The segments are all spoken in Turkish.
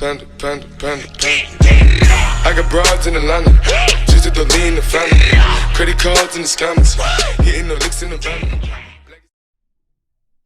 Panda, panda, panda, panda. I got broads in Atlanta. Just to the lean the family. Credit cards in the scammers. Hitting the licks in the van.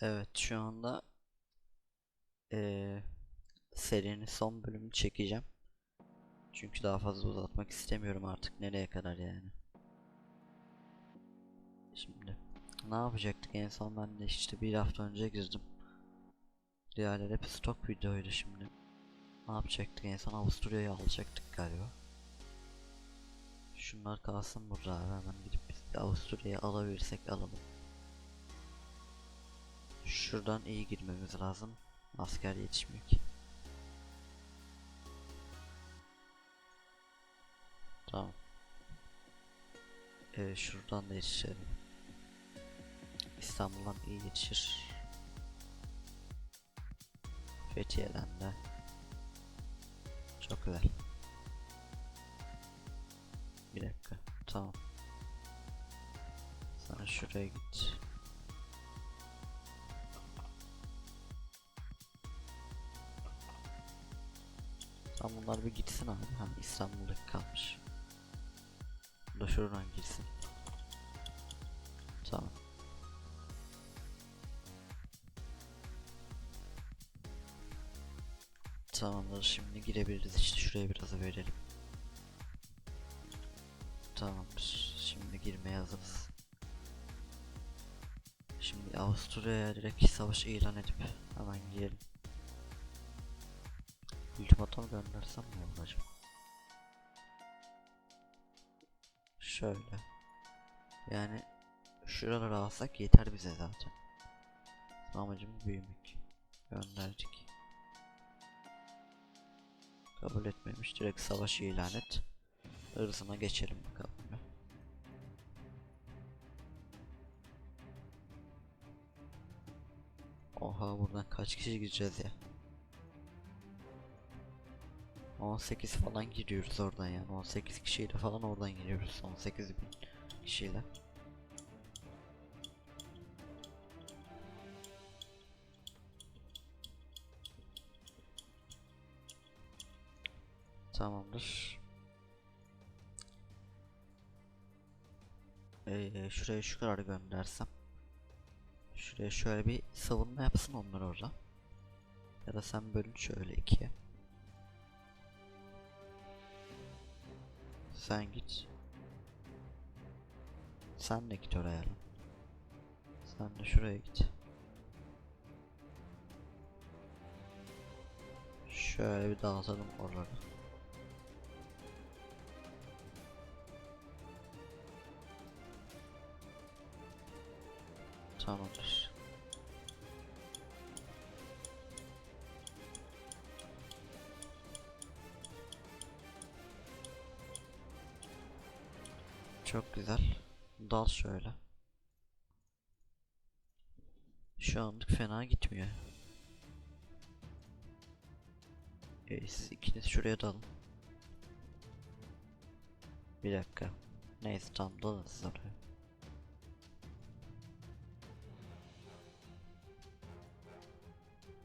Evet şu anda eee serinin son bölümünü çekeceğim. Çünkü daha fazla uzatmak istemiyorum artık nereye kadar yani. Şimdi ne yapacaktık en son ben de işte bir hafta önce girdim. Diğerleri hep stok videoydu şimdi. Ne yapacaktık en son Avusturya'yı alacaktık galiba. Şunlar kalsın burada abi hemen gidip biz Avusturya'yı alabilirsek alalım. Şuradan iyi girmemiz lazım. Asker yetişmiyor ki. Tamam. Ee, şuradan da yetişelim. İstanbul'dan iyi yetişir. Fethiye'den de. Çok güzel. Bir dakika. Tamam. Sen şuraya git. Tam bunlar bir gitsin abi. Ha İstanbul'da kalmış. Da şuradan girsin. Tamam. Tamamdır şimdi girebiliriz işte şuraya biraz verelim. Tamamdır. Şimdi girmeye hazırız. Şimdi Avusturya'ya direkt savaş ilan edip hemen girelim. Ultimatom göndersem mi olur acaba? Şöyle. Yani şuraları alsak yeter bize zaten. Amacımız büyümek. Gönderdik. Kabul etmemiş. Direkt savaşı ilan et. Hırsına geçelim bakalım. Oha buradan kaç kişi gireceğiz ya? 18 falan giriyoruz oradan yani 18 kişiyle falan oradan giriyoruz 18 bin kişiyle Tamamdır ee, Şuraya şu kadar göndersem Şuraya şöyle bir savunma yapsın onlar orada Ya da sen bölün şöyle ikiye Sen git. Sen de git oraya. Sen de şuraya git. Şöyle bir dağıtalım oraları. Tamamdır. Çok güzel. Dal şöyle. Şu anlık fena gitmiyor. E, ikiniz şuraya dalın. Bir dakika. Neyse tam dalın siz oraya.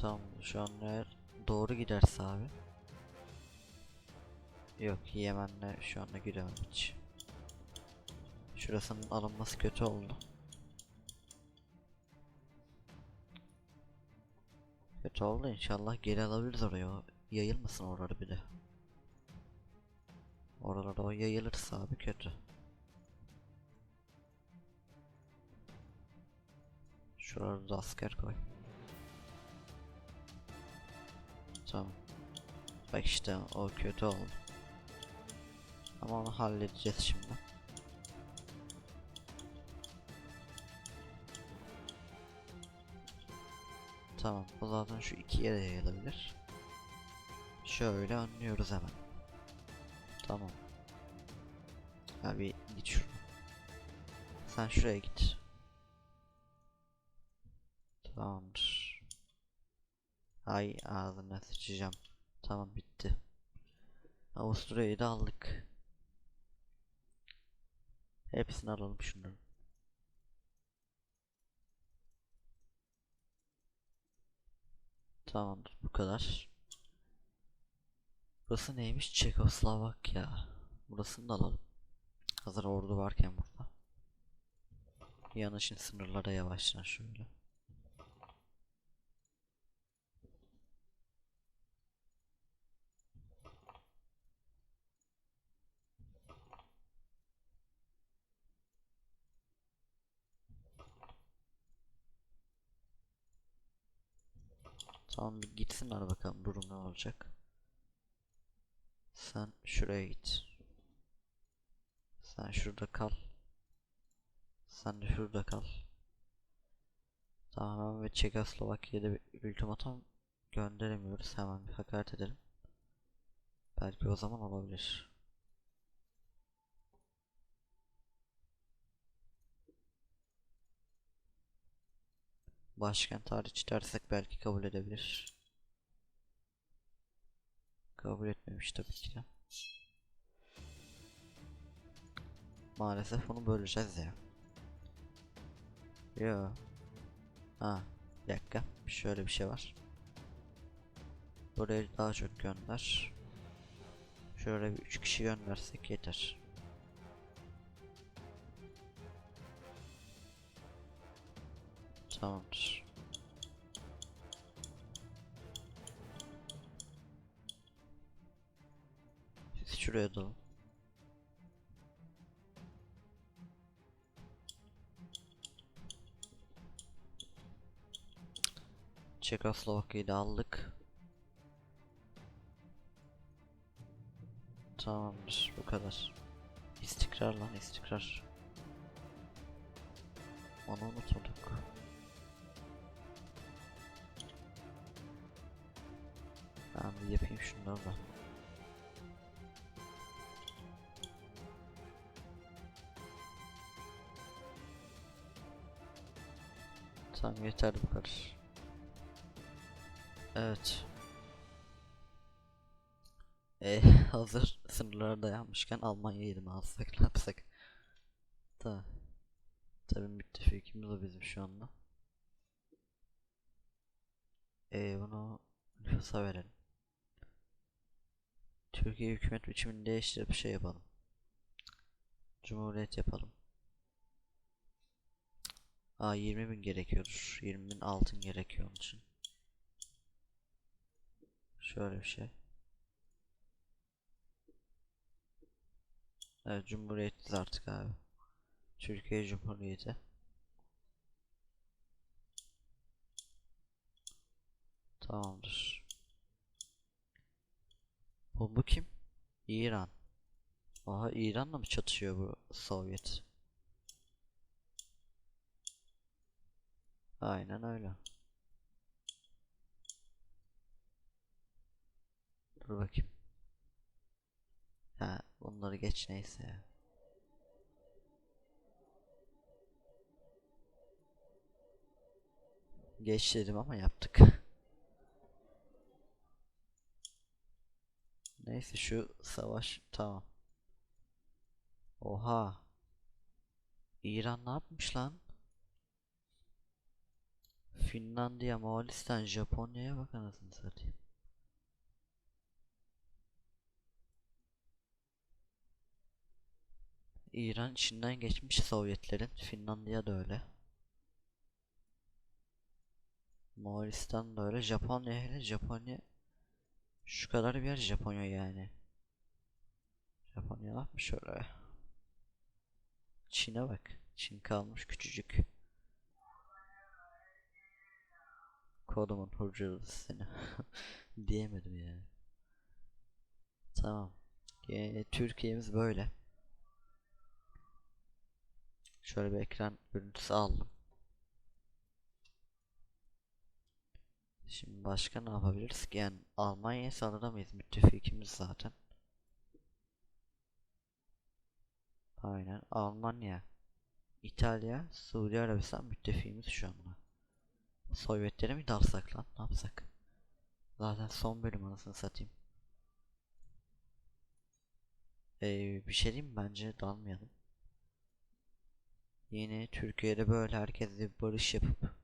Tamam şu an eğer doğru giderse abi. Yok Yemen'le şu anda gidemem hiç. Şurasının alınması kötü oldu. Kötü oldu inşallah geri alabiliriz oraya. Yayılmasın oraları bir de. Oralarda o yayılırsa abi kötü. Şurada da asker koy. Tamam. Bak işte o kötü oldu. Ama onu halledeceğiz şimdi. Tamam bu zaten şu ikiye de yayılabilir. Şöyle anlıyoruz hemen. Tamam. Abi git şuradan. Sen şuraya git. Tamamdır. Ay ağzına sıçacağım. Tamam bitti. Avusturya'yı da aldık. Hepsini alalım şunları. Tamamdır bu kadar. Burası neymiş? Çekoslovakya. Burasını da alalım. Hazır ordu varken burada. Yanaşın sınırlara yavaştan şöyle. Tamam bir gitsinler bakalım durum ne olacak. Sen şuraya git. Sen şurada kal. Sen de şurada kal. Tamam ve Çekoslovakya'da bir ultimatum gönderemiyoruz. Hemen bir hakaret edelim. Belki o zaman olabilir. Başkent hariç dersek belki kabul edebilir. Kabul etmemiş tabii ki de. Maalesef onu böleceğiz ya. Yo. Ha, bir dakika. Şöyle bir şey var. Buraya daha çok gönder. Şöyle bir 3 kişi göndersek yeter. Tamamdır. Şuraya dalın. Çekoslovakya'yı da aldık. Tamamdır bu kadar. İstikrar lan istikrar. Onu unutmadık. Ben bir yapayım şunları da. Tamam yeter bu kadar. Evet. E hazır sınırlara dayanmışken Almanya'yı mı alsak ne yapsak? Da. Tabii müttefikimiz o bizim şu anda. E bunu nüfusa verelim. Türkiye hükümet biçimini değiştirip şey yapalım. Cumhuriyet yapalım. Aa 20 bin gerekiyordur. 20 bin altın gerekiyor onun için. Şöyle bir şey. Evet Cumhuriyetiz artık abi. Türkiye Cumhuriyeti. Tamamdır. Bu, bu kim? İran. Aha İran'la mı çatışıyor bu Sovyet? Aynen öyle. Dur bakayım. Ha, bunları geç neyse ya. Geç dedim ama yaptık. Neyse şu savaş tamam. Oha. İran ne yapmış lan? Finlandiya, Moğolistan, Japonya'ya bak anasını satayım. İran içinden geçmiş Sovyetlerin. Finlandiya da öyle. Moğolistan da öyle. Japonya hele Japonya şu kadar bir yer Japonya yani. Japonya yapmış öyle? Çin'e bak. Çin kalmış küçücük. Kodumun hurcalısı seni. Diyemedim yani. Tamam. Ee, Türkiye'miz böyle. Şöyle bir ekran görüntüsü aldım. Şimdi başka ne yapabiliriz ki? Yani Almanya'yı sağlayamayız. Müttefikimiz zaten. Aynen. Almanya, İtalya, Suudi Arabistan müttefiğimiz şu anda. Sovyetlere mi dalsak lan? Ne yapsak? Zaten son bölüm anasını satayım. Ee, bir şey diyeyim? Bence dalmayalım. Yine Türkiye'de böyle herkesle barış yapıp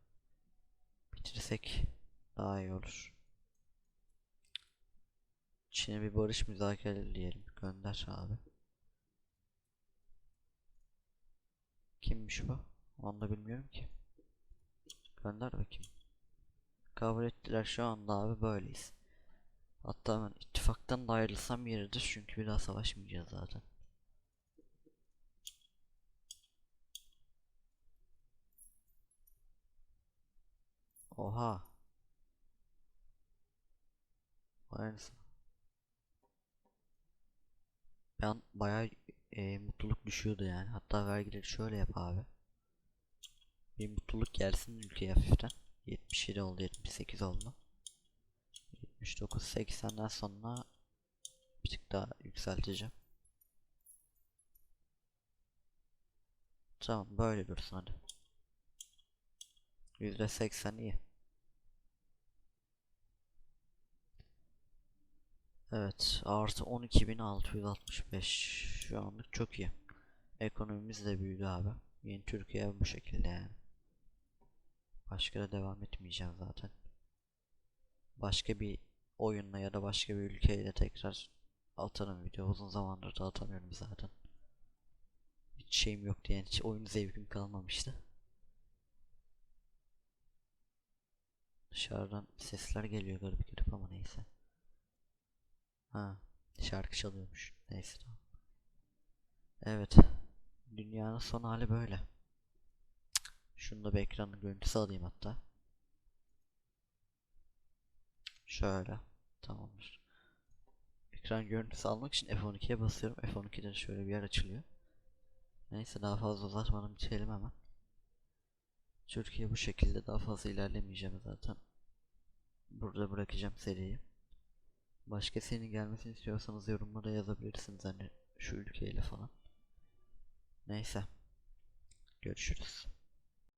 bitirsek daha iyi olur. Çin'e bir barış müzakereleri diyelim. Gönder abi. Kimmiş bu? Onu da bilmiyorum ki. Gönder bakayım. Kabul ettiler şu anda abi böyleyiz. Hatta ben ittifaktan da ayrılsam yeridir çünkü bir daha savaşmayacağız zaten. Oha. Aynısı. Ben bayağı e, mutluluk düşüyordu yani. Hatta vergileri şöyle yap abi. Bir mutluluk gelsin ülkeye hafiften. 77 oldu, 78 oldu. 79, 80'den sonra bir tık daha yükselteceğim. Tamam böyle dursun hadi. %80 iyi. Evet artı 12.665 şu anlık çok iyi. Ekonomimiz de büyüdü abi. Yeni Türkiye bu şekilde yani. Başka da devam etmeyeceğim zaten. Başka bir oyunla ya da başka bir ülkeyle tekrar atarım video. Uzun zamandır da atamıyorum zaten. Hiç şeyim yok diye hiç oyun zevkim kalmamıştı. Dışarıdan sesler geliyor garip garip ama neyse. Ha, şarkı çalıyormuş. Neyse tamam. Evet. Dünyanın son hali böyle. Şunu da bir ekranın görüntüsü alayım hatta. Şöyle. Tamamdır. Ekran görüntüsü almak için F12'ye basıyorum. F12'de şöyle bir yer açılıyor. Neyse daha fazla uzatmadan bitirelim hemen. Türkiye bu şekilde daha fazla ilerlemeyeceğim zaten. Burada bırakacağım seriyi. Başka serinin gelmesini istiyorsanız yorumlara yazabilirsiniz hani şu ülkeyle falan. Neyse. Görüşürüz.